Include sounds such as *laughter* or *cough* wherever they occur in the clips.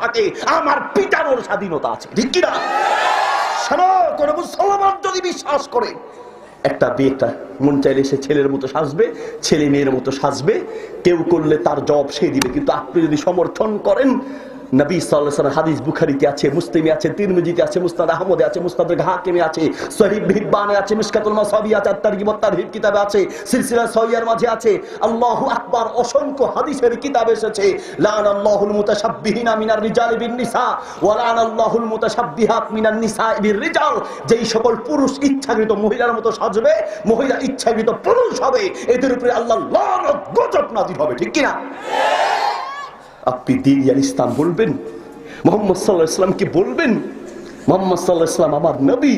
থাকে, আমার পিটানোর স্বাধীনতা আছে। ঠিক কিনা শোনো কোন মুসলমান যদি বিশ্বাস করে, একটা বিয়েটা মন চাইলে সে ছেলের মতো সাজবে, ছেলে মেয়ের মতো সাজবে, কেউ করলে তার জব সে দিবে। কিন্তু আপনি যদি সমর্থন করেন নবী আছে, মুসলিমে আছে, তিরমিজিতে আছে আহমদে আছে হাকিমে আছে আছে মাসাবি আছে কিতাবে আছে সিলসিলা মাঝে আছে, আল্লাহু আকবার অসংখ্য হাদিসের এসেছে মিনার রিজালি বিন নিসা, ওয়া মিনান নিসা রিজাল, যেই সকল পুরুষ ইচ্ছাকৃত মহিলার মতো সাজবে, মহিলা ইচ্ছাকৃত পুরুষ হবে, এদের উপরে আল্লাহ লানত গজব নাযিল হবে, ঠিক কিনা? আপনি দিন ইয়ার ইসলাম বলবেন মোহাম্মদ সাল্লাহ ইসলামকে বলবেন মোহাম্মদ সাল্লাহ ইসলাম আমার নবী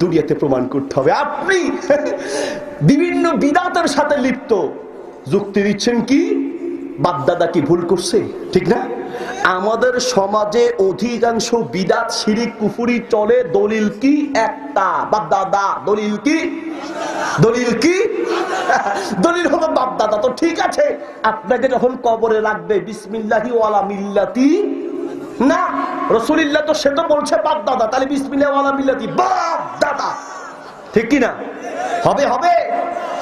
দুনিয়াতে প্রমাণ করতে হবে আপনি বিভিন্ন বিদাতের সাথে লিপ্ত যুক্তি দিচ্ছেন কি বাপদাদা কি ভুল করছে ঠিক না আমাদের সমাজে অধিকাংশ বিদাত শিরিক কুফুরি চলে, দলিল কি? একটা। বাপদাদা দলিল কি? দলিল কি? *laughs* দলিল হলো বাপ দাদা, তো ঠিক আছে। আপনাকে যখন কবরে রাখবে বিসমিল্লাহি ওয়ালা মিল্লাতি, না, রসুলিল্লাহ তো, সে তো বলছে বাপ দাদা, তাহলে বিসমিল্লাহ ওয়ালা মিল্লাতি, বাপ দাদা। ঠিক কি না? হবে হবে।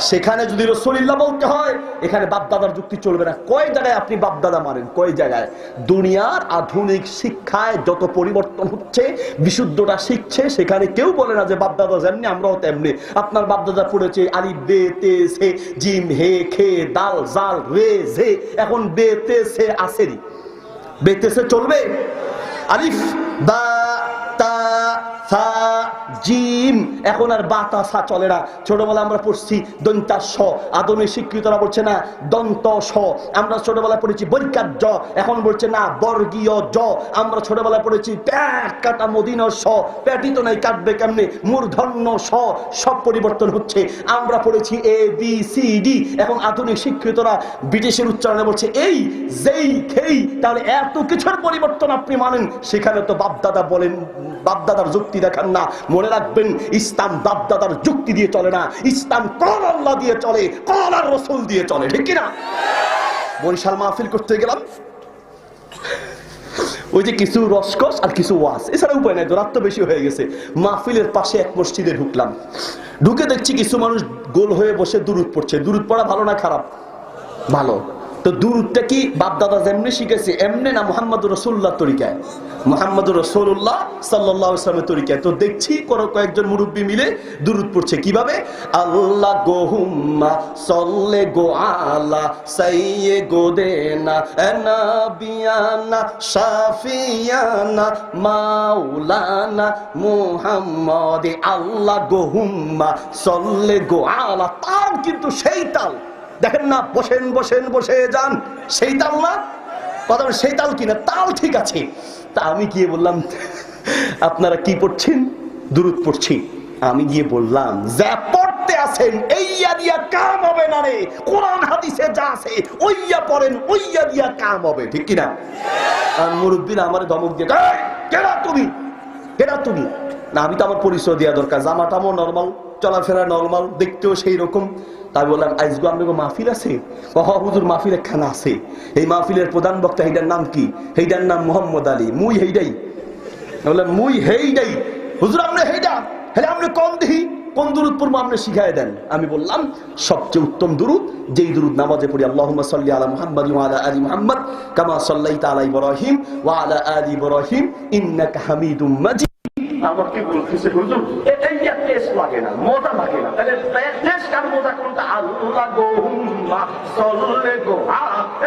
সেখানে যদি রসুলিল্লাহ বলতে হয়, এখানে বাপদাদার যুক্তি চলবে না। কয় জায়গায় আপনি বাপদাদা মারেন কয় জায়গায়? দুনিয়ার আধুনিক শিক্ষায় যত পরিবর্তন হচ্ছে বিশুদ্ধটা শিখছে, সেখানে কেউ বলে না যে বাপদাদা যেমনি, আমরাও তেমনি। আপনার বাপদাদা পড়েছে আলি বে, তে, সে, জিম, হে, খে, দাল, জাল, রে জে এখন বে, তে, সে আসেনি। বেতে সে চলবে? আলিফ তা জিম, এখন আর বাতা সা চলে না। ছোটবেলা আমরা পড়ছি দন্তা স স্বীকৃতরা বলছে না দন্ত স আমরা পড়েছি জ এখন বলছে না, বর্গীয় জ। আমরা পড়েছি প্যাট কাটা মদিন স প্যাটি তো নাই, কাটবে কেমনে? মূর্ধন্য স সব পরিবর্তন হচ্ছে। আমরা পড়েছি এ বি সি ডি এখন আধুনিক শিক্ষিতরা ব্রিটিশের উচ্চারণে বলছে এই, যেই, খেই। তাহলে এত কিছুর পরিবর্তন আপনি মানেন, সেখানে তো বাপদাদা বলেন, বাপদাদার যুক্তি দেখান না, মনে রাখবেন, ইসলাম বাপদাদার যুক্তি দিয়ে চলে না, ইসলাম কল আল্লাহ দিয়ে চলে কল আর রসুল দিয়ে চলে, ঠিক কিনা? বরিশাল মাহফিল করতে গেলাম। ওই যে কিছু রসকস আর কিছু ওয়াস এছাড়া উপায় নাই তো বেশি হয়ে গেছে। মাহফিলের পাশে এক মসজিদে ঢুকলাম। ঢুকে দেখছি কিছু মানুষ গোল হয়ে বসে দূরত পড়ছে দূরত পড়া ভালো না খারাপ? ভালো। তো দূরটা কি বাপদাদা যেমনি শিখেছে, এমনি না মোহাম্মদ রসুল্লাহ তরিকায়? মোহাম্মদ রসুল্লাহ সাল্লাহ ইসলামের তরিকায়। তো দেখছি কোনো কয়েকজন মুরব্বী মিলে দূরত পড়ছে। কীভাবে? আল্লাহ গোহুম্মা সল্লে গো আলা, সাইয়ে গো দেনা এনা বিয়ানা শাফিয়ানা, মাওলানা মুহাম্মদ আল্লাহ গো হুম্মা, সল্লে গো আলা তাল কিন্তু সেই তাল। দেখেন না বসেন বসেন বসে যান। সেই তাল না? কথা সেই তাল কিনা? তাল ঠিক আছে। তা আমি গিয়ে বললাম আপনারা কি পড়ছেন? দূরত পড়ছি। আমি গিয়ে বললাম যা পড়তে আছেন এইয়া দিয়া কাম হবে না রে। কোরআন হাদিসে যা আছে ওইয়া পড়েন ওইয়া দিয়া কাম হবে। ঠিক কিনা? আর মুরব্বীরা আমার ধমক দিয়ে "এই, কেডা তুমি? কেডা তুমি? না আমি তো আমার পরিচয় দেওয়া দরকার। জামাটামও নর্মাল চলাফেরা নর্মাল দেখতেও সেই রকম। তাই বললাম আইসগো আপনাকে মাহফিল আছে? হুজুর, মাহফিল একখানা আছে। এই মাহফিলের প্রধান বক্তা এইটার নাম কি? এইটার নাম মোহাম্মদ আলী। মুই হেইডাই। বললাম, মুই হেইডাই। হুজুর আপনি হেইডা হেলে আপনি কম দেখি কোন দুরুদ পূর্ব আপনি শিখাই দেন। আমি বললাম, সবচেয়ে উত্তম দুরুদ, যেই দুরুদ নামাজে পড়ি, আল্লাহুম্মা সাল্লি আলা মুহাম্মাদ আলা আলি মুহাম্মাদ, কামা সাল্লাইতা আলা ইব্রাহিম ওয়া আলা আলি ইব্রাহিম, ইন্নাকা হামিদুম মাজিদ। আমাকে বলতেছে, হুজুর, এটাই আর টেস্ট লাগে না, মজা লাগে না। তাহলে টেস্ট আর মজা কোনটা? আল্লাহ গো হুম্মা, সল্লে গো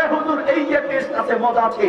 এ হুজুর, এই যে টেস্ট আছে, মজা আছে।